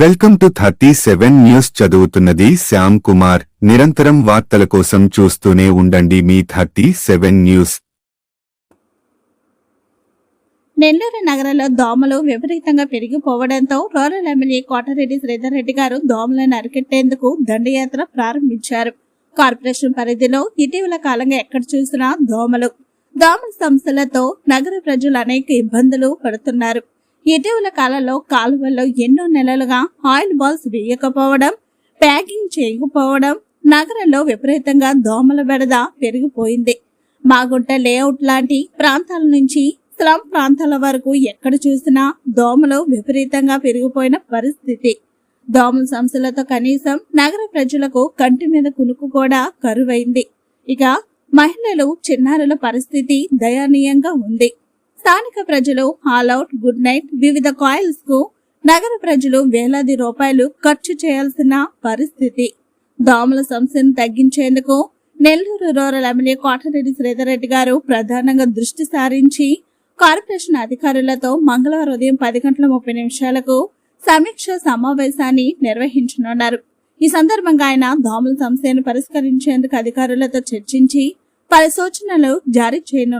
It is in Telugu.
Welcome to thirty seven news చదువుతున్నది శ్యామ్ కుమార్. నిరంతరం వార్తల కోసం చూస్తూనే ఉండండి మీ థర్టీ సెవెన్ న్యూస్. నెల్లూరు నగరంలో దోమలు విపరీతంగా పెరిగిపోవడంతో రూరల్ ఎమ్మెల్యే కోటరెడ్డి శ్రీధర్ రెడ్డి గారు దోమలను అరికెట్టేందుకు దండయాత్ర ప్రారంభించారు. కార్పొరేషన్ పరిధిలో ఇటీవల కాలంగా ఎక్కడ చూసినా దోమలు. దోమల సమస్యలతో నగర ప్రజలు అనేక ఇబ్బందులు పడుతున్నారు. ఇటీవల కాలంలో కాలువల్లో ఎన్నో నెలలుగా ఆయిల్ బాల్స్ వేయకపోవడం ప్యాకింగ్ చేయకపోవడం నగరంలో విపరీతంగా దోమల బెడద పెరిగిపోయింది. మాగుంట లేఅవుట్ లాంటి ప్రాంతాల నుంచి స్లమ్ ప్రాంతాల వరకు ఎక్కడ చూసినా దోమలు విపరీతంగా పెరిగిపోయిన పరిస్థితి. దోమల సమస్యలతో కనీసం నగర ప్రజలకు కంటి మీద కునుకు కూడా కరువైంది. ఇక మహిళలు చిన్నారుల పరిస్థితి దయనీయంగా ఉంది. స్థానిక ప్రజలు ఆల్ అవుట్ గుడ్ నైట్. వివిధ కాయిల్స్కు నగర ప్రజలు వేలాది రూపాయలు ఖర్చు చేయాల్సిన పరిస్థితి. దోమల సమస్యను తగ్గించేందుకు నెల్లూరు రూరల్ ఎమ్మెల్యే కోటరెడ్డి శ్రీధర్ రెడ్డి గారు ప్రధానంగా దృష్టి సారించి కార్పొరేషన్ అధికారులతో మంగళవారం ఉదయం పది గంటల ముప్పై నిమిషాలకు సమీక్ష సమావేశాన్ని నిర్వహించనున్నారు. ఈ సందర్భంగా ఆయన దోమల సమస్యను పరిష్కరించేందుకు అధికారులతో చర్చించి పలు సూచనలు జారీ చేయనున్నారు.